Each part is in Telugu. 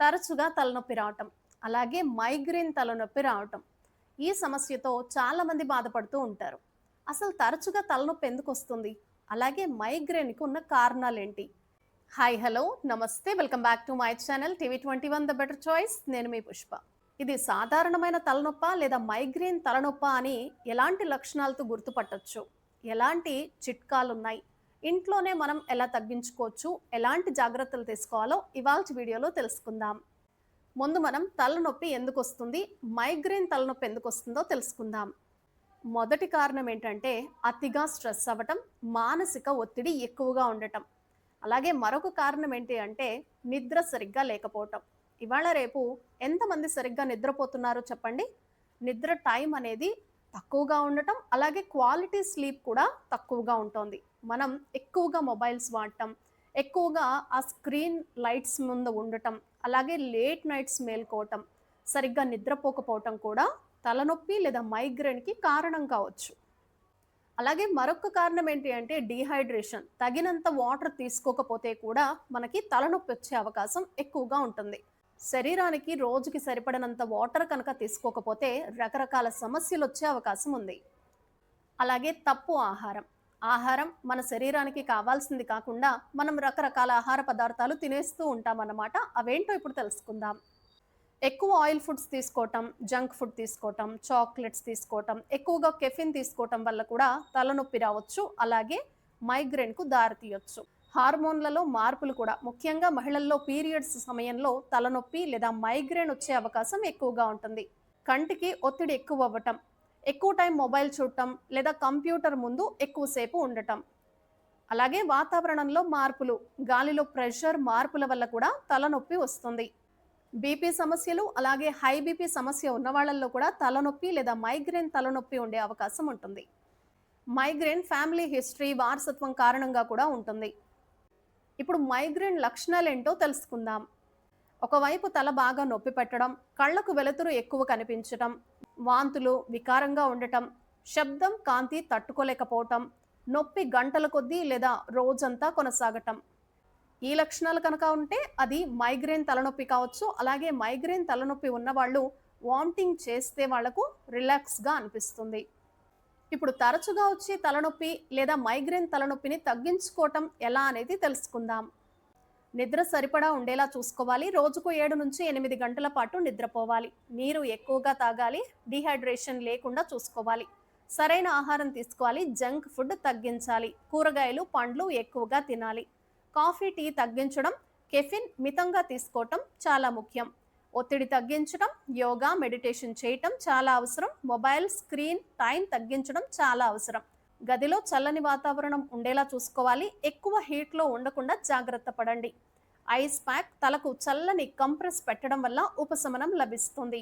తరచుగా తలనొప్పి రావటం అలాగే మైగ్రేన్ తలనొప్పి రావటం ఈ సమస్యతో చాలామంది బాధపడుతూ ఉంటారు. అసలు తరచుగా తలనొప్పి ఎందుకు వస్తుంది? అలాగే మైగ్రేన్కి ఉన్న కారణాలు ఏంటి హాయ్ హలో నమస్తే welcome back to my channel TV twenty one the better choice. నేను మీ పుష్ప. ఇది సాధారణమైన తలనొప్ప లేదా మైగ్రేన్ తలనొప్ప అని ఎలాంటి లక్షణాలతో గుర్తుపట్టొచ్చు? ఎలాంటి చిట్కాలు ఉన్నాయి ఇంట్లోనే మనం ఎలా తగ్గించుకోవచ్చు ఎలాంటి జాగ్రత్తలు తీసుకోవాలో ఇవాళ వీడియోలో తెలుసుకుందాం. ముందు మనం తలనొప్పి ఎందుకు వస్తుంది మైగ్రేన్ తలనొప్పి ఎందుకు వస్తుందో తెలుసుకుందాం. మొదటి కారణం ఏంటంటే అతిగా స్ట్రెస్ అవ్వటం మానసిక ఒత్తిడి ఎక్కువగా ఉండటం. అలాగే మరొక కారణం ఏంటి అంటే నిద్ర సరిగ్గా లేకపోవటం. ఇవాళ రేపు ఎంతమంది సరిగ్గా నిద్రపోతున్నారో చెప్పండి. నిద్ర టైం అనేది తక్కువగా ఉండటం అలాగే క్వాలిటీ స్లీప్ కూడా తక్కువగా ఉంటుంది. మనం ఎక్కువగా మొబైల్స్ వాడటం ఎక్కువగా ఆ స్క్రీన్ లైట్స్ ముందు ఉండటం అలాగే లేట్ నైట్స్ మేల్కోవటం సరిగ్గా నిద్రపోకపోవటం కూడా తలనొప్పి లేదా మైగ్రేన్కి కారణం కావచ్చు. అలాగే మరొక కారణం ఏంటి అంటే డీహైడ్రేషన్. తగినంత వాటర్ తీసుకోకపోతే కూడా మనకి తలనొప్పి వచ్చే అవకాశం ఎక్కువగా ఉంటుంది. శరీరానికి రోజుకి సరిపడినంత వాటర్ కనుక తీసుకోకపోతే రకరకాల సమస్యలు వచ్చే అవకాశం ఉంది. అలాగే తప్పు ఆహారం. ఆహారం మన శరీరానికి కావాల్సింది కాకుండా మనం రకరకాల ఆహార పదార్థాలు తినేస్తూ ఉంటామన్నమాట. అవేంటో ఇప్పుడు తెలుసుకుందాం. ఎక్కువ ఆయిల్ ఫుడ్స్ తీసుకోవటం జంక్ ఫుడ్ తీసుకోవటం చాక్లెట్స్ తీసుకోవటం ఎక్కువగా కెఫిన్ తీసుకోవటం వల్ల కూడా తలనొప్పి రావచ్చు అలాగే మైగ్రేన్కు దారితీయొచ్చు. హార్మోన్లలో మార్పులు కూడా ముఖ్యంగా మహిళల్లో పీరియడ్స్ సమయంలో తలనొప్పి లేదా మైగ్రేన్ వచ్చే అవకాశం ఎక్కువగా ఉంటుంది. కంటికి ఒత్తిడి ఎక్కువ అవ్వటం ఎక్కువ టైం మొబైల్ చూడటం లేదా కంప్యూటర్ ముందు ఎక్కువసేపు ఉండటం. అలాగే వాతావరణంలో మార్పులు గాలిలో ప్రెషర్ మార్పుల వల్ల కూడా తలనొప్పి వస్తుంది. బీపీ సమస్యలు అలాగే హై బీపీ సమస్య ఉన్న వాళ్ళల్లో కూడా తలనొప్పి లేదా మైగ్రేన్ తలనొప్పి ఉండే అవకాశం ఉంటుంది. మైగ్రేన్ ఫ్యామిలీ హిస్టరీ వారసత్వం కారణంగా కూడా ఉంటుంది. ఇప్పుడు మైగ్రేన్ లక్షణాలు ఏంటో తెలుసుకుందాం. ఒకవైపు తల బాగా నొప్పి పెట్టడం కళ్ళకు వెలుతురు ఎక్కువ కనిపించటం వాంతులు వికారంగా ఉండటం శబ్దం కాంతి తట్టుకోలేకపోవటం నొప్పి గంటల కొద్దీ లేదా రోజంతా కొనసాగటం. ఈ లక్షణాలు కనుక ఉంటే అది మైగ్రేన్ తలనొప్పి కావచ్చు. అలాగే మైగ్రేన్ తలనొప్పి ఉన్నవాళ్ళు వామిటింగ్ చేస్తే వాళ్ళకు రిలాక్స్గా అనిపిస్తుంది. ఇప్పుడు తరచుగా వచ్చే తలనొప్పి లేదా మైగ్రేన్ తలనొప్పిని తగ్గించుకోవటం ఎలా అనేది తెలుసుకుందాం. నిద్ర సరిపడా ఉండేలా చూసుకోవాలి. రోజుకు ఏడు నుంచి ఎనిమిది గంటల పాటు నిద్రపోవాలి. నీరు ఎక్కువగా తాగాలి. డిహైడ్రేషన్ లేకుండా చూసుకోవాలి. సరైన ఆహారం తీసుకోవాలి. జంక్ ఫుడ్ తగ్గించాలి. కూరగాయలు పండ్లు ఎక్కువగా తినాలి. కాఫీ టీ తగ్గించడం కెఫిన్ మితంగా తీసుకోవటం చాలా ముఖ్యం. ఒత్తిడి తగ్గించడం యోగా మెడిటేషన్ చేయటం చాలా అవసరం. మొబైల్ స్క్రీన్ టైం తగ్గించడం చాలా అవసరం. గదిలో చల్లని వాతావరణం ఉండేలా చూసుకోవాలి. ఎక్కువ హీట్లో ఉండకుండా జాగ్రత్త పడండి. ఐస్ ప్యాక్ తలకు చల్లని కంప్రెస్ పెట్టడం వల్ల ఉపశమనం లభిస్తుంది.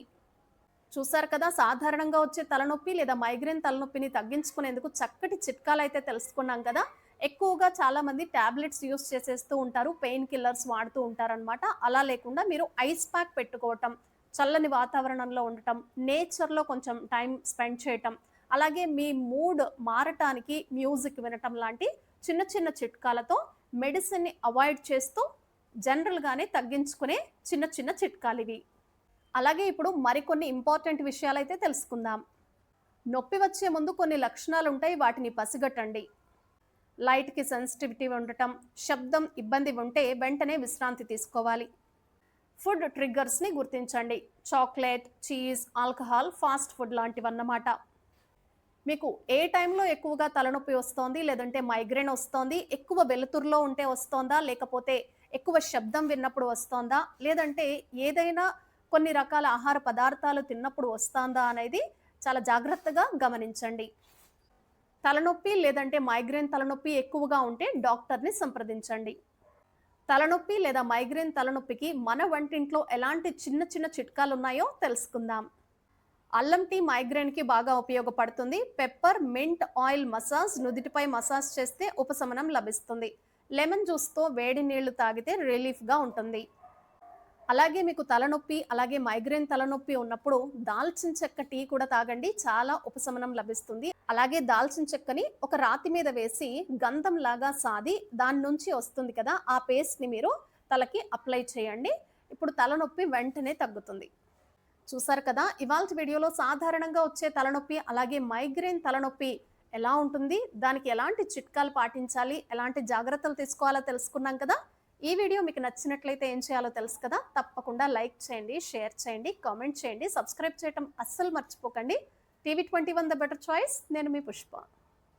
చూసారు కదా సాధారణంగా వచ్చే తలనొప్పి లేదా మైగ్రేన్ తలనొప్పిని తగ్గించుకునేందుకు చక్కటి చిట్కాలు అయితే తెలుసుకున్నాం కదా. ఎక్కువగా చాలా మంది టాబ్లెట్స్ యూస్ చేసేస్తూ ఉంటారు పెయిన్ కిల్లర్స్ వాడుతూ ఉంటారనమాట అలా లేకుండా మీరు ఐస్ ప్యాక్ పెట్టుకోవటం చల్లని వాతావరణంలో ఉండటం నేచర్లో కొంచెం టైం స్పెండ్ చేయటం అలాగే మీ మూడ్ మారటానికి మ్యూజిక్ వినటం లాంటి చిన్న చిన్న చిట్కాలతో మెడిసిన్ని అవాయిడ్ చేస్తూ జనరల్గానే తగ్గించుకునే చిన్న చిన్న చిట్కాలు ఇవి అలాగే ఇప్పుడు మరికొన్ని ఇంపార్టెంట్ విషయాలు అయితే తెలుసుకుందాం. నొప్పి వచ్చే ముందు కొన్ని లక్షణాలు ఉంటాయి వాటిని పసిగట్టండి. లైట్కి సెన్సిటివిటీ ఉండటం శబ్దం ఇబ్బంది ఉంటే వెంటనే విశ్రాంతి తీసుకోవాలి. ఫుడ్ ట్రిగ్గర్స్ని గుర్తించండి. Chocolate cheese alcohol fast food లాంటివన్నమాట. మీకు ఏ టైంలో ఎక్కువగా తలనొప్పి వస్తోంది? లేదంటే మైగ్రేన్ వస్తోంది? ఎక్కువ వెలుతురులో ఉంటే వస్తోందా? లేకపోతే ఎక్కువ శబ్దం విన్నప్పుడు వస్తోందా? లేదంటే ఏదైనా కొన్ని రకాల ఆహార పదార్థాలు తిన్నప్పుడు వస్తుందా అనేది చాలా జాగ్రత్తగా గమనించండి. తలనొప్పి లేదంటే మైగ్రేన్ తలనొప్పి ఎక్కువగా ఉంటే డాక్టర్ని సంప్రదించండి. తలనొప్పి లేదా మైగ్రేన్ తలనొప్పికి మన వంటింట్లో ఎలాంటి చిన్న చిన్న చిట్కాలు ఉన్నాయో తెలుసుకుందాం. అల్లం టీ మైగ్రేన్కి బాగా ఉపయోగపడుతుంది. పెప్పర్ మింట్ ఆయిల్ మసాజ్ నుదిటిపై మసాజ్ చేస్తే ఉపశమనం లభిస్తుంది. లెమన్ జ్యూస్తో వేడి నీళ్ళు తాగితే రిలీఫ్గా ఉంటుంది. అలాగే మీకు తలనొప్పి అలాగే మైగ్రేన్ తలనొప్పి ఉన్నప్పుడు దాల్చిన చెక్క టీ కూడా తాగండి. చాలా ఉపశమనం లభిస్తుంది. అలాగే దాల్చిన చెక్కని ఒక రాతి మీద వేసి గంధం లాగా సాది దాని నుంచి వస్తుంది కదా ఆ పేస్ట్ని మీరు తలకి అప్లై చేయండి. ఇప్పుడు తలనొప్పి వెంటనే తగ్గుతుంది. చూసారు కదా? ఇవాళ వీడియోలో సాధారణంగా వచ్చే తలనొప్పి అలాగే మైగ్రేన్ తలనొప్పి ఎలా ఉంటుంది? దానికి ఎలాంటి చిట్కాలు పాటించాలి? ఎలాంటి జాగ్రత్తలు తీసుకోవాలో తెలుసుకున్నాం కదా? ఈ వీడియో మీకు నచ్చినట్లయితే ఏం చేయాలో తెలుసు కదా? తప్పకుండా లైక్ చేయండి షేర్ చేయండి కామెంట్ చేయండి సబ్స్క్రైబ్ చేయటం అస్సలు మర్చిపోకండి. TV twenty one the better choice. నేను మీ పుష్ప.